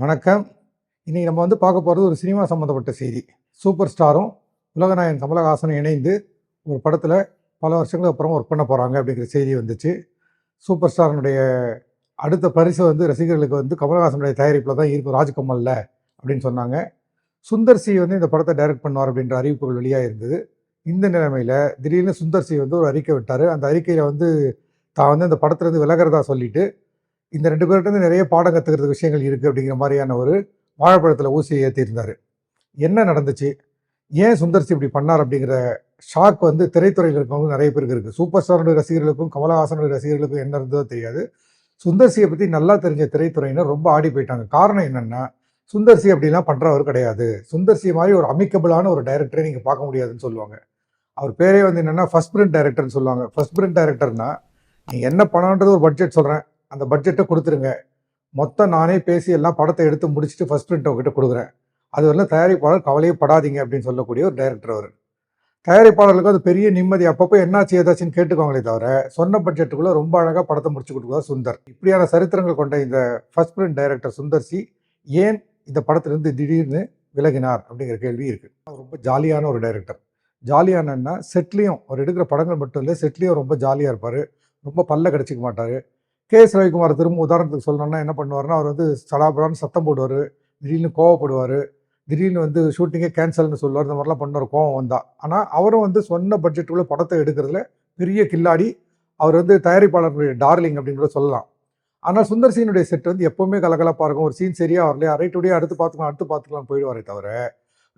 வணக்கம். இன்றைக்கி நம்ம வந்து பார்க்க போகிறது ஒரு சினிமா சம்மந்தப்பட்ட செய்தி. சூப்பர் ஸ்டாரும் உலகநாயகன் கமலஹாசனும் இணைந்து ஒரு படத்தில் பல வருஷங்களுக்கு அப்புறம் ஒர்க் பண்ண போகிறாங்க அப்படிங்கிற செய்தி வந்துச்சு. சூப்பர் ஸ்டாரனுடைய அடுத்த பரிசு வந்து ரசிகர்களுக்கு வந்து கமலஹாசனுடைய தயாரிப்பில் தான் இருக்கும் ராஜ்கமலில் அப்படின்னு சொன்னாங்க. சுந்தர் சி வந்து இந்த படத்தை டைரக்ட் பண்ணுவார் அப்படின்ற அறிவிப்புகள் வெளியாக இருந்தது. இந்த நிலைமையில் திடீர்னு சுந்தர் சி வந்து ஒரு அறிக்கை விட்டார். அந்த அறிக்கையில் வந்து தான் வந்து அந்த படத்துலேருந்து விலகிறதா சொல்லிவிட்டு இந்த ரெண்டு பேர்கிட்ட நிறைய பாடம் கற்றுக்கிறது விஷயங்கள் இருக்குது அப்படிங்கிற மாதிரியான ஒரு வாழைப்பழத்தில் ஊசியை ஏற்றிருந்தார் என்ன நடந்துச்சு? ஏன் சுந்தர்சி இப்படி பண்ணார் அப்படிங்கிற ஷாக் வந்து திரைத்துறையில் இருக்கவங்க நிறைய பேருக்கு இருக்குது சூப்பர் ஸ்டாருடைய ரசிகர்களுக்கும் கமலஹாசனுடைய ரசிகர்களுக்கும் என்ன இருந்ததோ தெரியாது. சுந்தர்சியை பற்றி நல்லா தெரிஞ்ச திரைத்துறையினர் ரொம்ப ஆடி போயிட்டாங்க. காரணம் என்னென்னா சுந்தர்சி அப்படிலாம் பண்ணுறவர் கிடையாது. சுந்தர்சி மாதிரி ஒரு அமிக்கபிளான ஒரு டைரக்டரை நீங்கள் பார்க்க முடியாதுன்னு சொல்லுவாங்க. அவர் பேரே வந்து என்னென்னா ஃபர்ஸ்ட் பிரிண்ட் டைரக்டர்னு சொல்லுவாங்க. ஃபர்ஸ்ட் பிரிண்ட் டைரக்டர்னா நீங்கள் என்ன பண்ணணுன்றது ஒரு பட்ஜெட் சொல்கிறேன் அந்த பட்ஜெட்டை கொடுத்துருங்க. மொத்தம் நானே பேசி எல்லாம் படத்தை எடுத்து முடிச்சுட்டு ஃபர்ஸ்ட் பிரிண்ட் அவங்ககிட்ட கொடுக்குறேன். அது வரல தயாரிப்பாளர் கவலையே படாதீங்க அப்படின்னு சொல்லக்கூடிய ஒரு டைரக்டர் அவர். தயாரிப்பாளர்களுக்கு அது பெரிய நிம்மதி. அப்பப்போ என்னாச்சு ஏதாச்சுன்னு கேட்டுக்கோங்களே தவிர சொன்ன பட்ஜெட்டுக்குள்ளே ரொம்ப அழகாக படத்தை முடிச்சு கொடுக்குறா சுந்தர். இப்படியான சரித்திரங்கள் கொண்ட இந்த first print director Sundar C ஏன் இந்த படத்திலிருந்து திடீர்னு விலகினார் அப்படிங்கிற கேள்வி இருக்குது அவர் ரொம்ப ஜாலியான ஒரு டைரக்டர் ஜாலியானன்னா செட்லேயும் அவர் எடுக்கிற படங்கள் மட்டும் இல்லை செட்லேயும் ரொம்ப ஜாலியாக இருப்பார். ரொம்ப பல்ல கிடச்சிக்க மாட்டார். கே எஸ் ரவிக்குமார் திரும்ப உதாரணத்துக்கு சொல்லணும்னா என்ன பண்ணுவார்னா அவர் வந்து சடாபடான்னு சத்தம் போடுவார் திடீர்னு கோவப்படுவார் திடீர்னு வந்து ஷூட்டிங்கே கேன்சல்னு சொல்லுவார் இந்த மாதிரிலாம் பண்ணுற கோவம் வந்தா. ஆனால் அவரும் வந்து சொன்ன பட்ஜெட்டுக்குள்ள படத்தை எடுக்கிறதுல பெரிய கில்லாடி அவர் வந்து தயாரிப்பாளர்களுடைய டார்லிங் அப்படின்னு கூட சொல்லலாம். ஆனால் சுந்தர் சீனுடைய செட் வந்து எப்போவுமே கலகலப்பாக இருக்கும். ஒரு சீன் சரியாக வரலையா ரைட்டுடைய அடுத்து பார்த்துக்கலாம் அடுத்து பார்த்துக்கலாம் போயிடுவாரே தவிர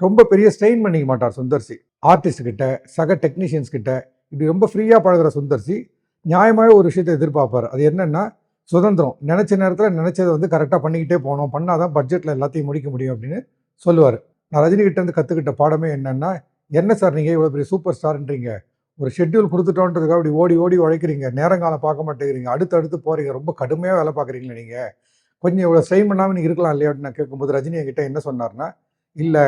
ரொம்ப பெரிய ஸ்ட்ரெயின் பண்ணிக்க மாட்டார் சுந்தர்சி ஆர்டிஸ்ட் கிட்ட சக டெக்னீஷியன்ஸ் கிட்ட இப்படி ரொம்ப ஃப்ரீயாக பழகுற சுந்தர்சி நியாயமாக ஒரு விஷயத்தை எதிர்பார்ப்பார். அது என்னென்னா சுதந்திரம். நினச்ச நேரத்தில் நினச்சதை வந்து கரெக்டாக பண்ணிக்கிட்டே போகணும். பண்ணாதான் பட்ஜெட்டில் எல்லாத்தையும் முடிக்க முடியும் அப்படின்னு சொல்லுவார். நான் ரஜினிகிட்டேருந்து கற்றுக்கிட்ட பாடமே என்னென்னா என்ன சார் நீங்கள் இவ்வளோ பெரிய சூப்பர் ஸ்டார்ன்றீங்க ஒரு ஷெட்யூல் கொடுத்துட்டோன்றதுக்காக அப்படி ஓடி ஓடி உழைக்கிறீங்க. நேரங்காலம் பார்க்க மாட்டேங்கிறீங்க. அடுத்து அடுத்து போகிறீங்க ரொம்ப கடுமையாக வேலை பார்க்குறீங்களே நீங்கள் கொஞ்சம் இவ்வளோ ஸ்ட்ரெயின் பண்ணாமல் நீங்கள் இருக்கலாம் இல்லையா? அப்படின்னு நான் கேட்கும்போது ரஜினி என்கிட்ட என்ன சொன்னார்னா இல்லை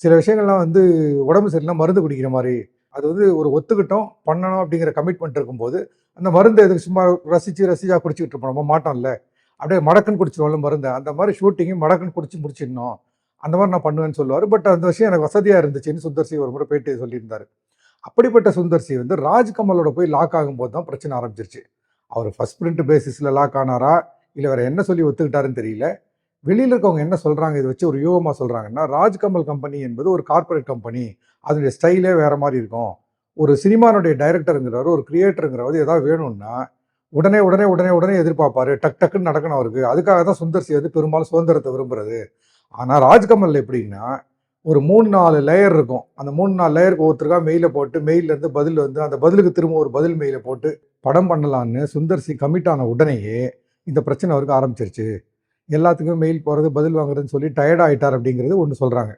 சில விஷயங்கள்லாம் வந்து உடம்பு சரியில்லை மருந்து குடிக்கிற மாதிரி. அது வந்து ஒரு ஒத்துக்கிட்டோம் பண்ணணும் அப்படிங்கிற கமிட்மெண்ட் இருக்கும்போது அந்த மருந்து எதுக்கு சும்மா ரசித்து ரசிச்சா குடிச்சிக்கிட்டு இருப்போம். நம்ம மாட்டோம்ல. அப்படியே மடக்குன்னு குடிச்சிடுவோம்ல மருந்து. அந்த மாதிரி ஷூட்டிங்கும் மடக்குன்னு குடிச்சு முடிச்சிடணும். அந்த மாதிரி நான் பண்ணுவேன்னு சொல்லுவார். பட் அந்த விஷயம் எனக்கு வசதியாக இருந்துச்சுன்னு சுந்தர்சி ஒரு முறை பேட்டி சொல்லியிருந்தார். அப்படிப்பட்ட சுந்தர்சி வந்து ராஜ்கமலோட போய் லாக் ஆகும்போது தான் பிரச்சனை ஆரம்பிச்சிருச்சு. அவர் ஃபர்ஸ்ட் பிரிண்ட் பேசிஸில் லாக் ஆனாரா? இல்லை வேறு என்ன சொல்லி ஒத்துக்கிட்டாருன்னு தெரியல. வெளியில் இருக்கவங்க என்ன சொல்கிறாங்க இதை வச்சு ஒரு யூகமாக சொல்கிறாங்கன்னா ராஜ்கமல் கம்பெனி என்பது ஒரு கார்ப்பரேட் கம்பெனி அதனுடைய ஸ்டைலே வேறு மாதிரி இருக்கும். ஒரு சினிமானுடைய டைரக்டருங்கிறவர் ஒரு கிரியேட்டருங்கிறவர் ஏதாவது வேணும்னா உடனே உடனே உடனே உடனே எதிர்பார்ப்பாரு. டக் டக்குன்னு நடக்கணும் அவருக்கு. அதுக்காக தான் சுந்தர்சி வந்து பெரும்பாலும் சுதந்திரத்தை விரும்புறது. ஆனால் ராஜ்கமல் எப்படின்னா ஒரு மூணு நாலு லேயர் இருக்கும். அந்த மூணு நாலு லேயருக்கு ஒருத்தருக்கா மெயிலை போட்டு மெயிலேருந்து பதில் வந்து அந்த பதிலுக்கு திரும்ப ஒரு பதில் மெயிலை போட்டு படம் பண்ணலான்னு சுந்தர்சி கமிட் ஆன உடனேயே இந்த பிரச்சனை அவருக்கு ஆரம்பிச்சிருச்சு. எல்லாத்துக்கும் மெயில் போகிறது பதில் வாங்குறதுன்னு சொல்லி டயர்ட் ஆகிட்டார் அப்படிங்கிறது ஒன்று சொல்கிறாங்க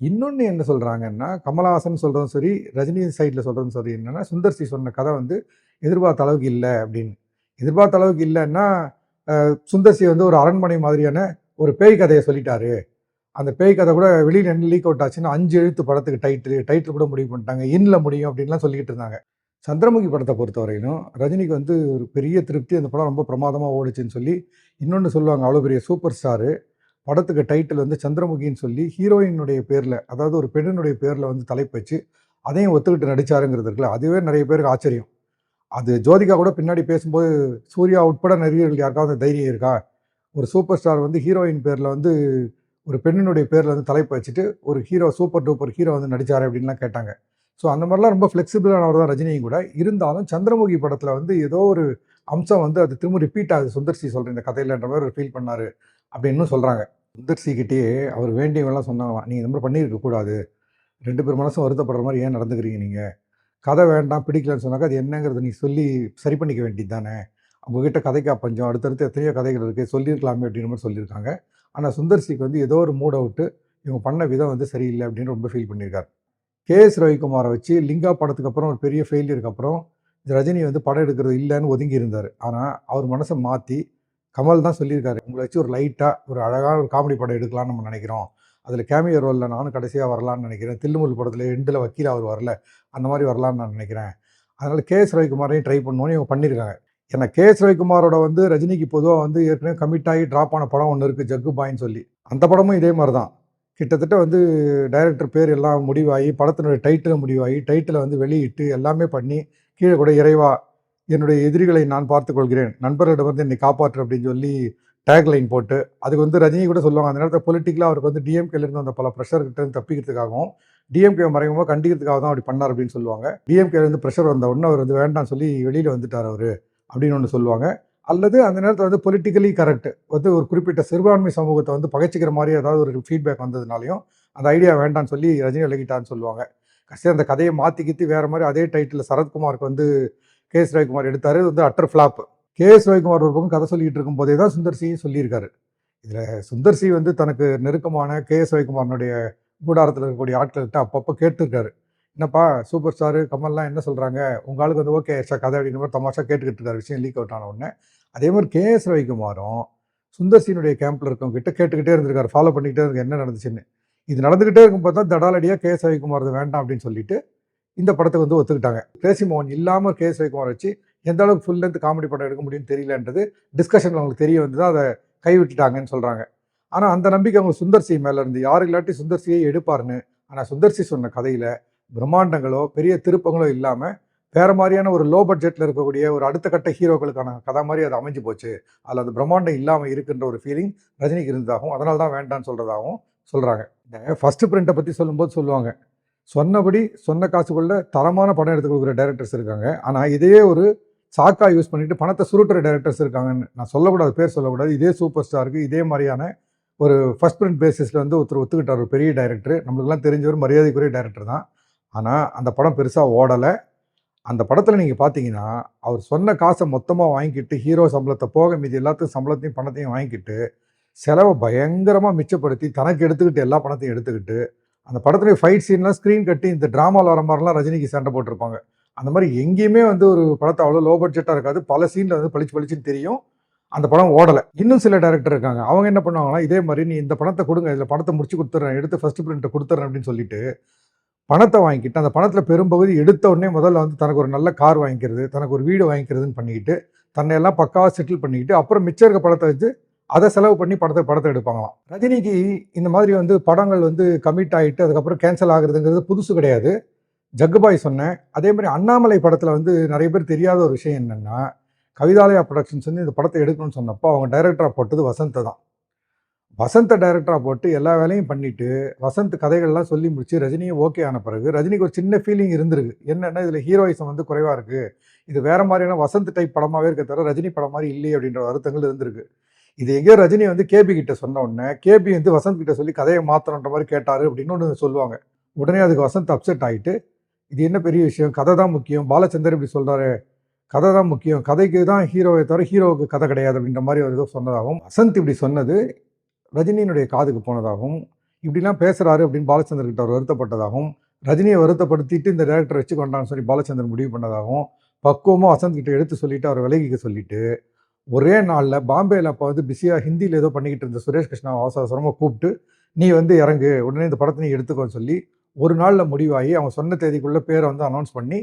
இன்னொன்று என்ன சொல்கிறாங்கன்னா கமலஹாசன் சொல்கிறதும் சரி ரஜினி சைடில் சொல்கிறதும் சரி என்னென்னா சுந்தர்சி சொன்ன கதை வந்து எதிர்பார்த்த அளவுக்கு இல்லை அப்படின்னு. எதிர்பார்த்த அளவுக்கு இல்லைன்னா சுந்தர்சி வந்து ஒரு அரண்மனை மாதிரியான ஒரு பேய் கதையை சொல்லிட்டாரு. அந்த பேய் கதை கூட வெளியில் என்ன லீக் அவுட் ஆச்சுன்னா அஞ்சு எழுத்து படத்துக்கு டைட்டில் டைட்டில் கூட முடிவு பண்ணிட்டாங்க. இன்னில் முடியும் அப்படின்லாம் சொல்லிக்கிட்டு இருந்தாங்க. சந்திரமுகி படத்தை பொறுத்தவரையிலும் ரஜினிக்கு வந்து ஒரு பெரிய திருப்தி அந்த படம் ரொம்ப பிரமாதமாக ஓடுச்சுன்னு சொல்லி இன்னொன்று சொல்லுவாங்க அவ்வளோ பெரிய சூப்பர் ஸ்டாரு படத்துக்கு டைட்டில் வந்து சந்திரமுகின்னு சொல்லி ஹீரோயினுடைய பேரில் அதாவது ஒரு பெண்ணினுடைய பேரில் வந்து தலைப்பு வச்சு அதையும் ஒத்துக்கிட்டு நடித்தாருங்கிறது இருக்குல்ல அதுவே நிறைய பேருக்கு ஆச்சரியம். அது ஜோதிகா கூட பின்னாடி பேசும்போது சூர்யா உட்பட நடிகர்கள் யாருக்காவது தைரியம் இருக்கா? ஒரு சூப்பர் ஸ்டார் வந்து ஹீரோயின் பேரில் வந்து ஒரு பெண்ணினுடைய பேரில் வந்து தலைப்பு வச்சுட்டு ஒரு ஹீரோ சூப்பர் டூப்பர் ஹீரோ வந்து நடித்தார் அப்படின்லாம் கேட்டாங்க. ஸோ அந்த மாதிரிலாம் ரொம்ப ஃப்ளெக்சிபிளானவர் தான் ரஜினியும் கூட. இருந்தாலும் சந்திரமுகி படத்தில் வந்து ஏதோ ஒரு அம்சம் வந்து அது திரும்ப ரிப்பீட் ஆகுது. சுந்தர்சி சொல்கிற இந்த கதையிலன்ற மாதிரி ஒரு ஃபீல் பண்ணார். அப்படின்னு சொல்கிறாங்க சுந்தர் சிக்கிட்டே அவர் வேண்டியவெல்லாம் சொன்னாங்களாம் நீங்கள் இந்த மாதிரி பண்ணியிருக்க கூடாது. ரெண்டு பேர் மனசும் வருத்தப்படுற மாதிரி ஏன் நடந்துக்கிறீங்க நீங்கள் கதை வேண்டாம் பிடிக்கலன்னு சொன்னாக்கா அது என்னங்கிறத நீ சொல்லி சரி பண்ணிக்க வேண்டியது தானே. அவங்கக்கிட்ட கதைக்கா பஞ்சம் அடுத்தடுத்து எத்தனையோ கதைகள் இருக்குது சொல்லியிருக்கலாமே அப்படின்ற மாதிரி சொல்லியிருக்காங்க. ஆனால் சுந்தர்சிக்கு வந்து ஏதோ ஒரு மூட் அவுட்டு இவங்க பண்ண விதம் வந்து சரியில்லை அப்படின்னு ரொம்ப ஃபீல் பண்ணியிருக்காரு. கே எஸ் ரவிக்குமாரை வச்சு லிங்கா படத்துக்கு அப்புறம் ஒரு பெரிய ஃபெயிலியருக்கு அப்புறம் ரஜினி வந்து படம் எடுக்கிறது இல்லைன்னு ஒதுங்கி இருந்தார். ஆனால் அவர் மனசை மாற்றி கமல் தான் சொல்லியிருக்காரு உங்களை வச்சு ஒரு லைட்டாக ஒரு அழகான ஒரு காமெடி படம் எடுக்கலாம்னு நம்ம நினைக்கிறோம். அதில் கேமியோ ரோலில் நானும் கடைசியாக வரலான்னு நினைக்கிறேன். தில்லுமுல் படத்தில் எண்டில் வக்கீல் அவர் வரல. அந்த மாதிரி வரலான்னு நான் நினைக்கிறேன். அதனால் கே எஸ் ரவிக்குமாரையும் ட்ரை பண்ணணும்னு இவங்க பண்ணியிருக்காங்க ஏன்னா கே எஸ் ரவிக்குமாரோட வந்து ரஜினிக்கு பொதுவாக வந்து ஏற்கனவே கமிட் ஆகி ட்ராப் ஆன படம் ஒன்று இருக்குது ஜக்கு பாயின்னு சொல்லி. அந்த படமும் இதே மாதிரி தான் கிட்டத்தட்ட வந்து டைரக்டர் பேர் எல்லாம் முடிவாகி படத்தினுடைய டைட்டில் முடிவாகி டைட்டில் வந்து வெளியிட்டு எல்லாமே பண்ணி கீழே கூட இறைவா என்னுடைய எதிரிகளை நான் பார்த்துக்கொள்கிறேன். நண்பர்களிடமிருந்து என்னை காப்பாற்று அப்படின்னு சொல்லி டேக்லைன் போட்டு அதுக்கு வந்து ரஜினி கூட சொல்லுவாங்க. அந்த நேரத்தில் பொலிட்டிக்கலாக அவருக்கு வந்து டிஎம்கேலேருந்து அந்த பல ப்ரெஷர் இருந்து தப்பிக்கிறதுக்காகவும் டிஎம்கே மறைமுகமாக கண்டிக்கிறதுக்காக தான் அப்படி பண்ணார் அப்படின்னு சொல்லுவாங்க. டிஎம்கேலேருந்து ப்ரெஷர் வந்த உடனே அவர் வந்து வேண்டாம் சொல்லி வெளியில் வந்துட்டார் அவர் அப்படின்னு ஒன்று சொல்லுவாங்க. அல்லது அந்த நேரத்தில் வந்து பொலிட்டிக்கலி கரெக்ட் வந்து ஒரு குறிப்பிட்ட சிறுபான்மை சமூகத்தை வந்து பகைச்சிக்கிற மாதிரி ஏதாவது ஒரு ஃபீட்பேக் வந்ததுனாலையும் அந்த ஐடியா வேண்டாம்னு சொல்லி ரஜினி விலகிட்டான்னு சொல்லுவாங்க. கடைசி அந்த கதையை மாற்றி கித்தி வேறு மாதிரி அதே டைட்டில் சரத்குமாருக்கு வந்து கே எஸ் ரவிக்குமார் எடுத்தார். இது வந்து utter flop K S Ravikumar ஒரு பக்கம் கதை சொல்லிட்டு இருக்கும் போதே தான் சுந்தர் சி சொல்லியிருக்காரு. இதில் சுந்தர் சி வந்து தனக்கு நெருக்கமான கே எஸ் ரவிக்குமாரனுடைய கூடாரத்தில் இருக்கக்கூடிய ஆட்கள்கிட்ட அப்பப்போ கேட்டிருக்காரு. என்னப்பா சூப்பர் ஸ்டாரு கமல்லாம் என்ன சொல்கிறாங்க உங்களுக்கு வந்து ஓகே ஆயிடுச்சா கதை அப்படின்னு மாதிரி தமாஷா கேட்டுக்கிட்டு இருக்காரு. விஷயம் லீக் அவுட் ஆன உடனே. அதே மாதிரி கே எஸ் ரவிக்குமாரும் சுந்தர்சினுடைய கேம்பில் இருக்கவங்க கிட்ட கேட்டுக்கிட்டே இருந்திருக்காரு. ஃபாலோ பண்ணிக்கிட்டே இருக்கு என்ன நடந்துச்சுன்னு. இது நடந்துக்கிட்டே இருக்கும்போது தான் தடாலடியாக கே எஸ் ரவிக்குமார் வேண்டாம் அப்படின்னு சொல்லிட்டு இந்த படத்துக்கு வந்து ஒத்துக்கிட்டாங்க. கிரேசி மோகன் இல்லாமல் கே. எஸ் வச்சு எந்த அளவுக்கு ஃபுல் லென்த் காமெடி படம் எடுக்க முடியும்னு தெரியலன்றது டிஸ்கஷனில் அவங்களுக்கு தெரிய வந்து தான் அதை கைவிட்டுட்டாங்கன்னு சொல்கிறாங்க ஆனால் அந்த நம்பிக்கை அவங்க சுந்தர் சி மேலே இருந்து யார் இல்லாட்டி சுந்தர் சியை எடுப்பாருன்னு ஆனால் சுந்தர் சி சொன்ன கதையில் பிரம்மாண்டங்களோ பெரிய திருப்பங்களோ இல்லாமல் வேறு மாதிரியான ஒரு லோ பட்ஜெட்டில் இருக்கக்கூடிய ஒரு அடுத்த கட்ட ஹீரோக்களுக்கான கதை மாதிரி அது அமைஞ்சு போச்சு. அதில் அந்த பிரம்மாண்டம் இல்லாமல் இருக்குன்ற ஒரு ஃபீலிங் ரஜினிக்கு இருந்ததாகவும் அதனால தான் வேண்டான்னு சொல்கிறதாகவும் சொல்கிறாங்க இந்த ஃபஸ்ட்டு பிரிண்ட்டை பற்றி சொல்லும்போது சொல்லுவாங்க. சொன்னபடி சொன்ன காசுக்குள்ள தரமான படம் எடுத்து கொடுக்குற டேரக்டர்ஸ் இருக்காங்க. ஆனால் இதே ஒரு சாக்கா யூஸ் பண்ணிட்டு பணத்தை சுருட்டுற டேரக்டர்ஸ் இருக்காங்கன்னு நான் சொல்லக்கூடாது பேர் சொல்லக்கூடாது. இதே சூப்பர் ஸ்டாருக்கு இதே மாதிரியான ஒரு ஃபஸ்ட் பிரிண்ட் பேசிஸில் வந்து ஒருத்தர் ஒத்துக்கிட்டார் ஒரு பெரிய டைரக்டர் நம்மளுக்குலாம் தெரிஞ்சவர் மரியாதைக்குரிய டைரக்டர் தான். ஆனால் அந்த படம் பெருசாக ஓடலை. அந்த படத்தில் நீங்கள் பார்த்தீங்கன்னா அவர் சொன்ன காசை மொத்தமாக வாங்கிக்கிட்டு ஹீரோ சம்பளத்தை போக மீதி எல்லாத்துக்கும் சம்பளத்தையும் பணத்தையும் வாங்கிக்கிட்டு செலவை பயங்கரமாக மிச்சப்படுத்தி தனக்கு எடுத்துக்கிட்டு எல்லா பணத்தையும் எடுத்துக்கிட்டு அந்த படத்துலேயே ஃபைட் சீன்லாம் ஸ்க்ரீன் கட்டி இந்த ட்ராமாவில் வர மாதிரிலாம் ரஜினிக்கு சண்டை போட்டிருப்பாங்க. அந்த மாதிரி எங்கேயுமே வந்து ஒரு படத்தை அவ்வளோ லோ பட்ஜெட்டாக இருக்காது. பல சீனில் வந்து பளிச்சு பளிச்சுன்னு தெரியும். அந்த படம் ஓடலை. இன்னும் சில டேரக்டர் இருக்காங்க. அவங்க என்ன பண்ணுவாங்கன்னா இதே மாதிரி நீ இந்த பணத்தை கொடுங்க. இதில் படத்தை முடிச்சு கொடுத்துட்றேன். எடுத்து ஃபர்ஸ்ட் பிரிண்ட்டை கொடுத்துட்றேன். அப்படின்னு சொல்லிட்டு பணத்தை வாங்கிக்கிட்டு அந்த பணத்தில் பெரும்பகுதி எடுத்த உடனே முதல்ல வந்து தனக்கு ஒரு நல்ல கார் வாங்கிக்கிறது தனக்கு ஒரு வீடு வாங்கிக்கிறதுன்னு பண்ணிக்கிட்டு தன்னை எல்லாம் பக்காவாக செட்டில் பண்ணிக்கிட்டு அப்புறம் மிச்சம் இருக்க படத்தை வச்சு அதை செலவு பண்ணி படத்தை படத்தை எடுப்பாங்களாம். ரஜினிக்கு இந்த மாதிரி வந்து படங்கள் வந்து கமிட் ஆகிட்டு அதுக்கப்புறம் கேன்சல் ஆகுறதுங்கிறது புதுசு கிடையாது. ஜக்குபாய் சொன்னேன். அதே மாதிரி அண்ணாமலை படத்தில் வந்து நிறைய பேர் தெரியாத ஒரு விஷயம் என்னென்னா கவிதாலயா ப்ரொடக்ஷன்ஸ் வந்து இந்த படத்தை எடுக்கணும்னு சொன்னப்போ அவங்க டைரக்டராக போட்டது வசந்தை தான். வசந்த டைரக்டராக போட்டு எல்லா வேலையும் பண்ணிவிட்டு வசந்த் கதைகள்லாம் சொல்லி முடிச்சு ரஜினியும் ஓகே ஆன பிறகு ரஜினிக்கு ஒரு சின்ன ஃபீலிங் இருந்திருக்கு. என்னென்னா இதில் ஹீரோயிசம் வந்து குறைவாக இருக்குது இது வேறு மாதிரியான வசந்த் டைப் படமாகவே இருக்க தவிர ரஜினி படம் மாதிரி இல்லையே அப்படின்ற வருத்தங்கள் இருந்திருக்கு. இது எங்கேயோ ரஜினி வந்து கேபி கிட்ட சொன்ன உடனே கேபி வந்து வசந்த் கிட்ட சொல்லி கதையை மாற்றணுன்ற மாதிரி கேட்டார் அப்படின்னு ஒன்று சொல்லுவாங்க. உடனே அதுக்கு வசந்த் அப்செட் ஆகிட்டு இது என்ன பெரிய விஷயம்? கதை தான் முக்கியம். பாலச்சந்தர் இப்படி சொல்கிறாரு கதை தான் முக்கியம். கதைக்கு தான் ஹீரோவை தவிர ஹீரோவுக்கு கதை கிடையாது அப்படின்ற மாதிரி ஒரு ஏதோ சொன்னதாகவும் வசந்த் இப்படி சொன்னது ரஜினியினுடைய காதுக்கு போனதாகவும் இப்படிலாம் பேசுகிறாரு அப்படின்னு பாலச்சந்தர் கிட்ட அவர் வருத்தப்பட்டதாகவும் ரஜினியை வருத்தப்படுத்திட்டு இந்த டேரக்டர் வச்சு கொண்டான்னு சொல்லி பாலச்சந்தர் முடிவு பண்ணதாகவும் பக்குவமாக வசந்த் கிட்ட எடுத்து சொல்லிவிட்டு அவர் விலகிக்க சொல்லிவிட்டு ஒரே நாளில் பாம்பேயில் அப்போ வந்து பிஸியாக ஹிந்தியில் ஏதோ பண்ணிக்கிட்டு இருந்த சுரேஷ் கிருஷ்ணா அவசரமாக கூப்பிட்டு நீ வந்து இறங்கு உடனே இந்த படத்தை நீ எடுத்துக்கோன்னு சொல்லி ஒரு நாளில் முடிவாகி அவன் சொன்ன தேதிக்குள்ளே பேரை வந்து அனௌன்ஸ் பண்ணி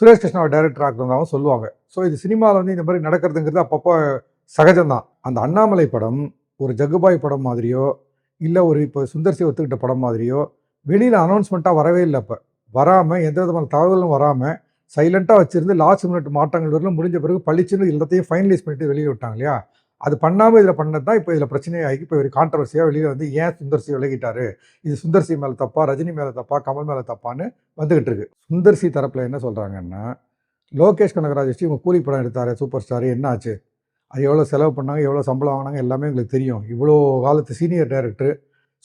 சுரேஷ் கிருஷ்ணாவை டைரக்டர் ஆக்குறதாகவும் சொல்லுவாங்க. ஸோ இது சினிமாவில் வந்து இந்த மாதிரி நடக்கிறதுங்கிறது அப்பப்போ சகஜம்தான் அந்த அண்ணாமலை படம் ஒரு ஜகுபாய் படம் மாதிரியோ இல்லை ஒரு இப்போ சுந்தர்சி ஒத்துக்கிட்ட படம் மாதிரியோ வெளியில் அனௌன்ஸ்மெண்ட்டாக வரவே இல்லை இப்போ வராமல் எந்த விதமான தகவலும் வராமல் சைலண்ட்டாக வச்சுருந்து லாஸ்ட் மினிட் மாற்றங்கள் வரலாம் முடிஞ்ச பிறகு பளிச்சுன்னு எல்லாத்தையும் ஃபைனலைஸ் பண்ணிட்டு வெளியே விட்டாங்க இல்லையா? அது பண்ணாமல் இதில் பண்ணது தான் இப்போ இதில் பிரச்சனையாகி இப்போ ஒரு கான்ட்ரவர்சியாக வெளியில் வந்து ஏன் சுந்தர்சி விலகிட்டாரு? இது சுந்தர்சி மேலே தப்பா? ரஜினி மேலே தப்பா? கமல் மேலே தப்பான்னு வந்துகிட்டு இருக்கு. சுந்தர்சி தரப்பில் என்ன சொல்கிறாங்கன்னா லோகேஷ் கனகராஜ் வச்சு இவங்க கூலி படம் எடுத்தார் சூப்பர் ஸ்டார் என்ன ஆச்சு அது எவ்வளோ செலவு பண்ணாங்க எவ்வளோ சம்பளம் வாங்கினாங்க எல்லாமே எங்களுக்கு தெரியும். இவ்வளோ காலத்து சீனியர் டைரக்டர்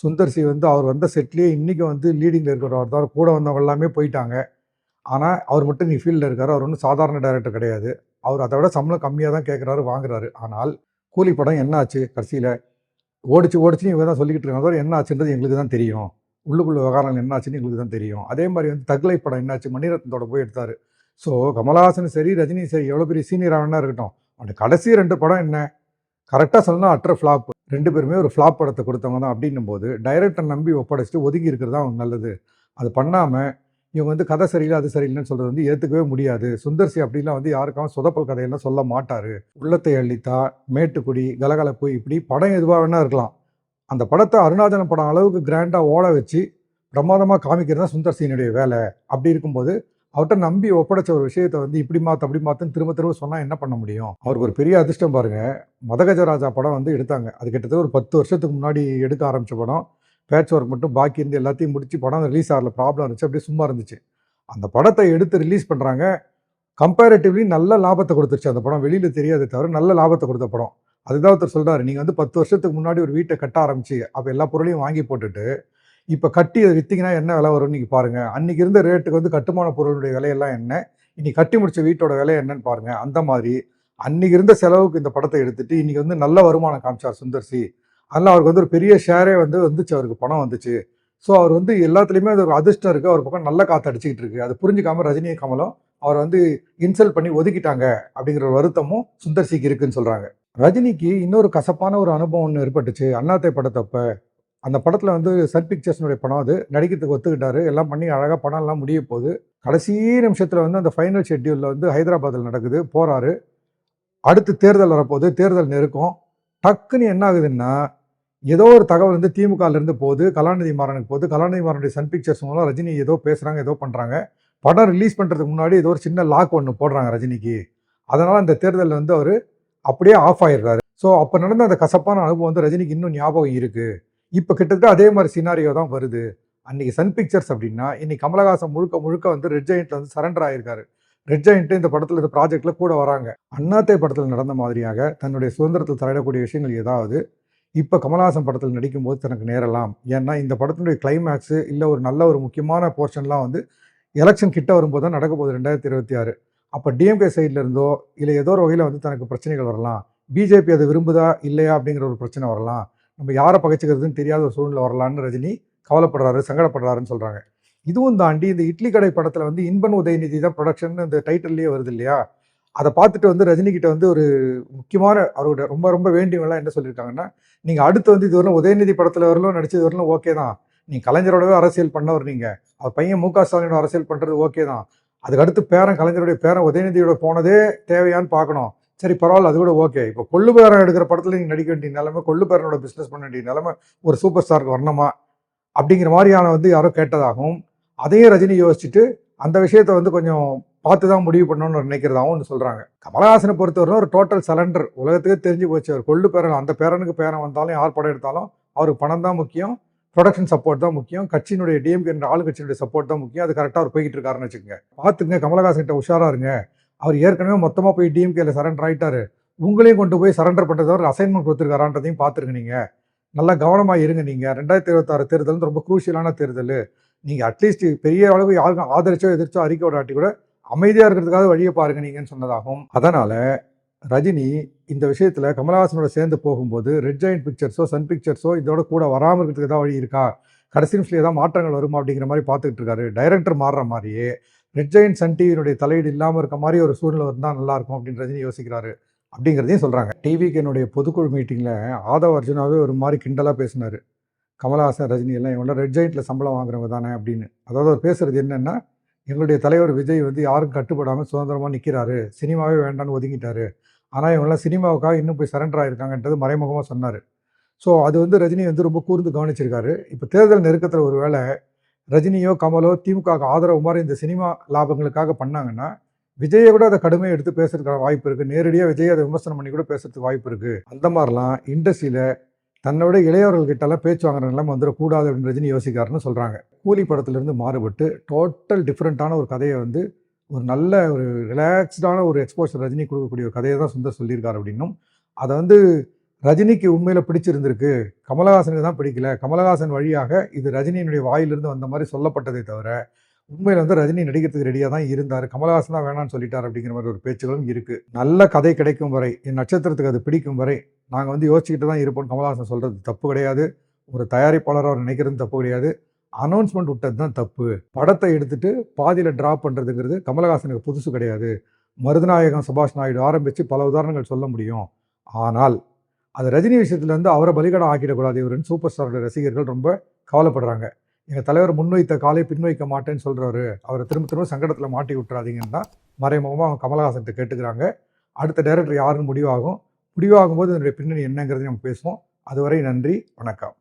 சுந்தர்சி வந்து அவர் வந்த செட்லேயே இன்றைக்கி வந்து லீடிங்கில் இருக்கிறவர் தான் கூட வந்தவங்க எல்லாமே போயிட்டாங்க. ஆனால் அவர் மட்டும் நீ ஃபீல்டில் இருக்கார். அவர் ஒன்றும் சாதாரண டைரக்டர் கிடையாது. அவர் அதை விட சம்பளம் கம்மியாக தான் கேட்குறாரு வாங்குறாரு. ஆனால் கூலி படம் என்ன ஆச்சு கடைசியில்? ஓடிச்சு ஓடிச்சு இவங்க தான் சொல்லிக்கிட்டு இருக்காங்க தவிர என்ன ஆச்சுன்றது எங்களுக்கு தான் தெரியும். உள்ளுக்குள்ள விவகாரங்கள் என்ன ஆச்சுன்னு எங்களுக்கு தான் தெரியும். அதே மாதிரி வந்து தக்லை படம் என்னாச்சு மணிரத்னத்தோட போய் எடுத்தார். ஸோ கமலஹாசன் சரி ரஜினி சரி எவ்வளோ பெரிய சீனியர் ஆகனா இருக்கட்டும். அந்த கடைசி ரெண்டு படம் என்ன? கரெக்டாக சொல்லணும் அற்ற ஃப்ளாப் ரெண்டு பேருமே ஒரு ஃப்ளாப் படத்தை கொடுத்தவங்க தான். அப்படின்னும் போது டைரக்டர் நம்பி ஒப்படைச்சிட்டு ஒதுங்கி இருக்கிறது தான் அவங்க நல்லது. அது பண்ணாமல் இவங்க வந்து கதை சரியில்லை அது சரியில்லைன்னு சொல்கிறது வந்து ஏற்றுக்கவே முடியாது. சுந்தர்சி அப்படிலாம் வந்து யாருக்காவது சொதப்பல் கதையெல்லாம் சொல்ல மாட்டார். உள்ளத்தை அள்ளித்தா மேட்டுக்குடி கலகலப்பு இப்படி படம் எதுவாக வேணால் இருக்கலாம். அந்த படத்தை அருணாச்சலம் படம் அளவுக்கு கிராண்டாக ஓட வச்சு பிரமாதமாக காமிக்கிறது தான் சுந்தர் வேலை. அப்படி இருக்கும்போது அவர்கிட்ட நம்பி ஒப்படைச்ச ஒரு விஷயத்தை வந்து இப்படி மாற்று அப்படி மாற்றுன்னு திரும்ப திரும்ப சொன்னால் என்ன பண்ண முடியும்? அவருக்கு ஒரு பெரிய அதிர்ஷ்டம் பாருங்கள் மதகஜராஜா படம் வந்து எடுத்தாங்க. அது கிட்டத்தட்ட ஒரு பத்து வருஷத்துக்கு முன்னாடி எடுக்க ஆரம்பித்த படம். பேட்ச் ஒர்க் மட்டும் பாக்கி இருந்து எல்லாத்தையும் முடிச்சு படம் ரிலீஸ் ஆகல ப்ராப்ளம் இருந்துச்சு. அப்படியே சும்மா இருந்துச்சு. அந்த படத்தை எடுத்து ரிலீஸ் பண்ணுறாங்க கம்பேரிட்டிவ்லி நல்ல லாபத்தை கொடுத்துருச்சு அந்த படம். வெளியில் தெரியாதே தவிர நல்ல லாபத்தை கொடுத்த படம். அதுதான் ஒருத்தர் சொல்கிறாரு நீங்கள் வந்து பத்து வருஷத்துக்கு முன்னாடி ஒரு வீட்டை கட்ட ஆரம்பிச்சு அப்போ எல்லா பொருளையும் வாங்கி போட்டுட்டு இப்போ கட்டி அதை விற்றிங்கன்னா என்ன விலை வரும்னு நீங்கள் பாருங்கள் அன்றைக்கி இருந்த ரேட்டுக்கு வந்து கட்டுமான பொருளுடைய விலையெல்லாம் என்ன? இன்னைக்கு கட்டி முடிச்ச வீட்டோட விலை என்னன்னு பாருங்கள் அந்த மாதிரி அன்றைக்கி இருந்த செலவுக்கு இந்த படத்தை எடுத்துகிட்டு இன்றைக்கி வந்து நல்ல வருமானம் காமிச்சார் சுந்தர்சி அதில் அவருக்கு வந்து ஒரு பெரிய ஷேரே வந்து வந்துச்சு அவருக்கு பணம் வந்துச்சு. ஸோ அவர் வந்து எல்லாத்துலேயுமே அது ஒரு அதிர்ஷ்டம் இருக்குது அவர் பக்கம் நல்ல காற்று அடிச்சுக்கிட்டு இருக்கு. அது புரிஞ்சுக்காம ரஜினி கமலும் அவர் வந்து இன்சல்ட் பண்ணி ஒதுக்கிட்டாங்க அப்படிங்கிற ஒரு வருத்தமும் சுந்தர்சிக்கு இருக்குன்னு சொல்கிறாங்க ரஜினிக்கு இன்னொரு கசப்பான ஒரு அனுபவம் ஒன்று ஏற்பட்டுச்சு. அண்ணாத்தை படத்தப்ப அந்த படத்தில் வந்து சன் பிக்சர்ஸ்னுடைய படம் அது. நடிக்கிறதுக்கு ஒத்துக்கிட்டாரு. எல்லாம் பண்ணி அழகாக படம் எல்லாம் முடிய போகுது. கடைசி நிமிஷத்தில் வந்து அந்த ஃபைனல் ஷெட்யூலில் வந்து ஹைதராபாத்தில் நடக்குது. போகிறாரு அடுத்து தேர்தல் வரப்போகுது. தேர்தல் நெருக்கம். டக்குன்னு என்ன ஆகுதுன்னா ஏதோ ஒரு தகவல் வந்து திமுகலேருந்து போகுது கலாநிதி மாறனுக்கு போகுது. கலாநிதி மாறனுடைய சன் பிக்சர்ஸ் மூலம் ரஜினி ஏதோ பேசுகிறாங்க ஏதோ பண்ணுறாங்க படம் ரிலீஸ் பண்ணுறதுக்கு முன்னாடி ஏதோ ஒரு சின்ன லாக் ஒன்று போடுறாங்க ரஜினிக்கு. அதனால் அந்த தேர்தலில் வந்து அவர் அப்படியே ஆஃப் ஆயிடுறாரு. ஸோ அப்போ நடந்த அந்த கசப்பான அனுபவம் வந்து ரஜினிக்கு இன்னும் ஞாபகம் இருக்குது இப்போ கிட்டத்தட்ட அதே மாதிரி சினாரியோ தான் வருது. அன்றைக்கி சன் பிக்சர்ஸ் அப்படின்னா இன்றைக்கி கமலஹாசன் முழுக்க முழுக்க வந்து ரெட் ஜெயிண்ட்டில் வந்து சரண்டர் ஆயிருக்காரு. ரெட் ஜெயிண்ட்டு இந்த படத்தில் இந்த ப்ராஜெக்டில் கூட வராங்க. அண்ணாத்தை படத்தில் நடந்த மாதிரியாக தன்னுடைய சுதந்திரத்தில் தலையிடக்கூடிய விஷயங்கள் ஏதாவது இப்போ கமலஹாசன் படத்தில் நடிக்கும்போது தனக்கு நேரலாம் ஏன்னா இந்த படத்தினுடைய கிளைமேக்ஸு இல்லை ஒரு நல்ல ஒரு முக்கியமான போர்ஷன்லாம் வந்து எலெக்ஷன் கிட்ட வரும்போது தான் நடக்க போகுது ரெண்டாயிரத்தி இருபத்தி ஆறு. அப்போ டிஎம்கே சைடில் இருந்தோ இல்லை ஏதோ ஒரு வகையில் வந்து தனக்கு பிரச்சனைகள் வரலாம். பிஜேபி அதை விரும்புதா இல்லையா அப்படிங்கிற ஒரு பிரச்சனை வரலாம். நம்ம யாரை பகைச்சிக்கிறதுன்னு தெரியாத ஒரு சூழ்நிலை வரலான்னு ரஜினி கவலைப்படுறாரு சங்கடப்படுறாருன்னு சொல்கிறாங்க இதுவும் தாண்டி இந்த இட்லி கடை படத்தில் வந்து இன்பன் உதயநிதி தான் ப்ரொடக்ஷன் இந்த டைட்டில்லையே வருது இல்லையா? அதை பார்த்துட்டு வந்து ரஜினிகிட்ட வந்து ஒரு முக்கியமான அவரோட ரொம்ப ரொம்ப வேண்டியவங்களாம் என்ன சொல்லியிருக்காங்கன்னா நீங்கள் அடுத்து வந்து இது வரலாம் உதயநிதி படத்தில் வரலும் நடிச்சது வரலும் ஓகே தான். நீங்கள் கலைஞரோடவே அரசியல் பண்ணவர் நீங்கள் அவர் பையன் மு க ஸ்டாலினோட அரசியல் பண்ணுறது ஓகே தான். அதுக்கு அடுத்து பேரன் கலைஞருடைய பேரன் உதயநிதியோட போனதே தேவையான்னு பார்க்கணும் சரி பரவாயில்ல அது கூட ஓகே. இப்போ கொள்ளு பேரன் எடுக்கிற படத்தில் நீங்கள் நடிக்க வேண்டிய நிலைமை கொள்ளு பேரனோட பிஸ்னஸ் பண்ண வேண்டிய நிலைமை ஒரு சூப்பர் ஸ்டாருக்கு வரணுமா? அப்படிங்கிற மாதிரியான வந்து யாரோ கேட்டதாகவும் அதையும் ரஜினி யோசிச்சுட்டு அந்த விஷயத்த வந்து கொஞ்சம் பார்த்து தான் முடிவு பண்ணணும்னு நினைக்கிறதாகவும் ஒன்று சொல்கிறாங்க கமலஹாசனை பொறுத்தவரை ஒரு டோட்டல் சலண்டர் உலகத்துக்கு தெரிஞ்சு போச்சு. அவர் கொள்ளு பேரன் அந்த பேரனுக்கு பேரன் வந்தாலும் யார் படம் எடுத்தாலும் அவருக்கு பணம் தான் முக்கியம். ப்ரொடக்ஷன் சப்போர்ட் தான் முக்கியம். கட்சியினுடைய டிஎம்கே என்ற ஆளு கட்சியினுடைய சப்போர்ட் தான் முக்கியம். அது கரெக்டாக அவர் போய்கிட்டு இருக்காருன்னு வச்சுக்கோங்க. பார்த்துங்க கமலஹாசன் கிட்ட இருங்க. அவர் ஏற்கனவே மொத்தமாக போய் டிஎம்கேல சரண்டர் ஆகிட்டாரு உங்களையும் கொண்டு போய் சரண்டர் பண்ணுறது அவர் அசைன்மெண்ட் கொடுத்துருக்காரான்றதையும் பார்த்துருங்க நீங்கள் நல்லா கவனமாக இருங்க நீங்கள் ரெண்டாயிரத்தி இருபத்தாறு தேர்தல் ரொம்ப குரூஷியலான தேர்தல். நீங்கள் அட்லீஸ்ட் பெரிய அளவு யாருக்கும் ஆதரிச்சோ எதிர்ச்சோ அறிக்கை விடாட்டி கூட அமைதியாக இருக்கிறதுக்காக வழியை பாருங்க நீங்கன்னு சொன்னதாகும் அதனால் ரஜினி இந்த விஷயத்தில் கமலஹாசனோட சேர்ந்து போகும்போது ரெட் ஜாயின் பிக்சர்ஸோ சன் பிக்சர்ஸோ இதோட கூட வராமல் இருக்கிறதுக்கு ஏதாவது வழி இருக்கா? கடைசி நிமிஷத்தில் ஏதாவது மாற்றங்கள் வருமா அப்படிங்கிற மாதிரி பார்த்துக்கிட்டு இருக்காரு. டைரக்டர் மாறுற மாதிரியே ரெட் ஜெயின் சன் டிவியினுடைய தலையீடு இல்லாமல் இருக்க மாதிரி ஒரு சூழ்நிலை இருந்தால் நல்லாயிருக்கும் அப்படின்னு ரஜினி யோசிக்கிறாரு அப்படிங்கிறதையும் சொல்கிறாங்க டிவிக்கு என்னுடைய பொதுக்குழு மீட்டிங்கில் ஆதவ அர்ஜுனாவே ஒரு மாதிரி கிண்டலாக பேசினார். கமலஹாசன் ரஜினி எல்லாம் இவங்களாம் ரெட் ஜெயின்ட்டில் சம்பளம் வாங்குறவங்க தானே அப்படின்னு. அதாவது அவர் பேசுகிறது என்னென்னா எங்களுடைய தலைவர் விஜய் வந்து யாரும் கட்டுப்படாமல் சுதந்திரமாக நிற்கிறாரு சினிமாவே வேண்டான்னு ஒதுங்கிட்டாரு. ஆனால் இவங்களாம் சினிமாவுக்காக இன்னும் போய் சரண்டர் ஆகிருக்காங்கன்றது மறைமுகமாக சொன்னார். ஸோ அது வந்து ரஜினி வந்து ரொம்ப கூர்ந்து கவனிச்சிருக்காரு. இப்போ தேர்தல் நெருக்கத்தில் ஒரு வேளை ரஜினியோ கமலோ திமுக ஆதரவு மாதிரி இந்த சினிமா லாபங்களுக்காக பண்ணாங்கன்னா விஜயை கூட அதை கடுமையாக எடுத்து பேசுறதுக்கான வாய்ப்பு இருக்குது நேரடியாக விஜய் அதை விமர்சனம் பண்ணி கூட பேசுறதுக்கு வாய்ப்பு இருக்குது அந்த மாதிரிலாம் இண்டஸ்ட்ரியில் தன்னை விட இளையவர்கள்கிட்டலாம் பேச்சு வாங்குற நிலைமை வந்துடக்கூடாது அப்படின்னு ரஜினி யோசிக்காருன்னு சொல்கிறாங்க கூலி படத்துலேருந்து மாறுபட்டு டோட்டல் டிஃப்ரெண்ட்டான ஒரு கதையை வந்து ஒரு நல்ல ஒரு ரிலாக்ஸ்டான ஒரு எக்ஸ்போஷர் ரஜினி கொடுக்கக்கூடிய ஒரு கதையை தான் சுந்தர் சொல்லியிருக்காரு அப்படின்னும். அதை வந்து ரஜினிக்கு உண்மையில் பிடிச்சிருந்திருக்கு. கமலஹாசனுக்கு தான் பிடிக்கல. கமலஹாசன் வழியாக இது ரஜினியினுடைய வாயிலிருந்து வந்த மாதிரி சொல்லப்பட்டதே தவிர உண்மையில் வந்து ரஜினி நடிக்கிறதுக்கு ரெடியாக தான் இருந்தார். கமலஹாசன் தான் வேணாம்னு சொல்லிட்டார் அப்படிங்கிற மாதிரி ஒரு பேச்சுகளும் இருக்குது நல்ல கதை கிடைக்கும் வரை என் நட்சத்திரத்துக்கு அது பிடிக்கும் வரை நாங்கள் வந்து யோசிச்சுக்கிட்டு தான் இருப்போம் கமலஹாசன் சொல்கிறது தப்பு கிடையாது. ஒரு தயாரிப்பாளர் அவர் நினைக்கிறது தப்பு கிடையாது. அனௌன்ஸ்மெண்ட் விட்டது தான் தப்பு. படத்தை எடுத்துட்டு பாதியில் ட்ராப் பண்ணுறதுங்கிறது கமலஹாசனுக்கு புதுசு கிடையாது. மருதநாயகம் சுபாஷ் நாயுடு ஆரம்பித்து பல உதாரணங்கள் சொல்ல முடியும். ஆனால் அது ரஜினி விஷயத்துலேருந்து அவரை பலிகடம் ஆக்கிடக்கூடாது. இவருன்னு சூப்பர் ஸ்டாரோட ரசிகர்கள் ரொம்ப கவலைப்படுறாங்க. எங்கள் தலைவர் முன்வைத்த காலை பின்வைக்க மாட்டேன்னு சொல்கிறாரு அவரை திரும்ப திரும்ப சங்கடத்தில் மாட்டி விட்டுறாதீங்கன்னு தான் மறைமுகமாக அவங்க கமலஹாசன்கிட்ட கேட்டுக்கிறாங்க. அடுத்த டைரக்டர் யாருன்னு முடிவாகும். முடிவாகும் போது பின்னணி என்னங்கிறது நம்ம பேசுவோம். அதுவரை நன்றி வணக்கம்.